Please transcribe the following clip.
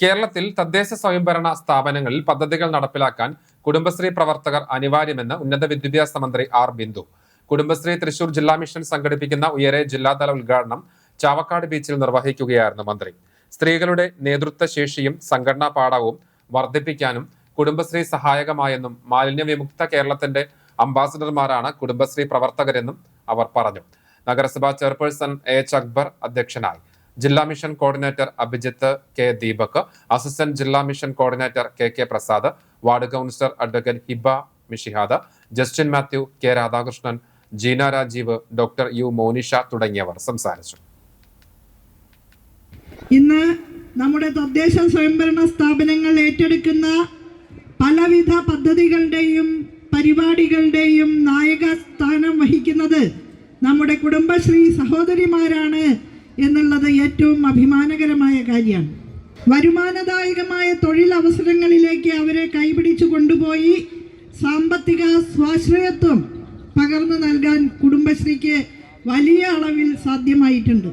കേരളത്തിൽ തദ്ദേശ സ്വയംഭരണ സ്ഥാപനങ്ങളിൽ പദ്ധതികൾ നടപ്പിലാക്കാൻ കുടുംബശ്രീ പ്രവർത്തകർ അനിവാര്യമെന്ന് ഉന്നത വിദ്യാഭ്യാസ മന്ത്രി ആർ ബിന്ദു. കുടുംബശ്രീ തൃശൂർ ജില്ലാ മിഷൻ സംഘടിപ്പിക്കുന്ന ഉയരെ ജില്ലാതല ഉദ്ഘാടനം ചാവക്കാട് ബീച്ചിൽ നിർവഹിക്കുകയായിരുന്നു മന്ത്രി. സ്ത്രീകളുടെ നേതൃത്വ ശേഷിയും സംഘടനാ പാഠവും വർദ്ധിപ്പിക്കാനും കുടുംബശ്രീ സഹായകമായെന്നും മാലിന്യ വിമുക്ത കേരളത്തിന്റെ അംബാസഡർമാരാണ് കുടുംബശ്രീ പ്രവർത്തകരെന്നും അവർ പറഞ്ഞു. നഗരസഭാ ചെയർപേഴ്സൺ എച്ച്. അക്ബർ അധ്യക്ഷനായി. ജില്ലാ mission coordinator Abhijith K Deepak assistant ജില്ലാ mission coordinator K K Prasad ward councillor advocate Hiba Mishihad Justin Mathew K Radhakrishnan Jeena Rajeev doctor U Monisha തുടങ്ങിയവർ സംസാരിച്ചു. ഇന്ന് നമ്മുടെ തദ്ദേശ സ്വയംഭരണ സ്ഥാപനങ്ങൾ ഏറ്റെടുക്കുന്ന പലവിധ പദ്ധതികളുടെയും പരിപാടികളുടെയും നായക സ്ഥാനം വഹിക്കുന്നത് നമ്മുടെ കുടുംബശ്രീ സഹോദരിമാരാണ് എന്നുള്ളത് ഏറ്റവും അഭിമാനകരമായ കാര്യമാണ്. വരുമാനദായകമായ തൊഴിലവസരങ്ങളിലേക്ക് അവരെ കൈപിടിച്ചു കൊണ്ടുപോയി സാമ്പത്തിക സ്വാശ്രയത്വം പകർന്നു നൽകാൻ കുടുംബശ്രീക്ക് വലിയ അളവിൽ സാധ്യമായിട്ടുണ്ട്.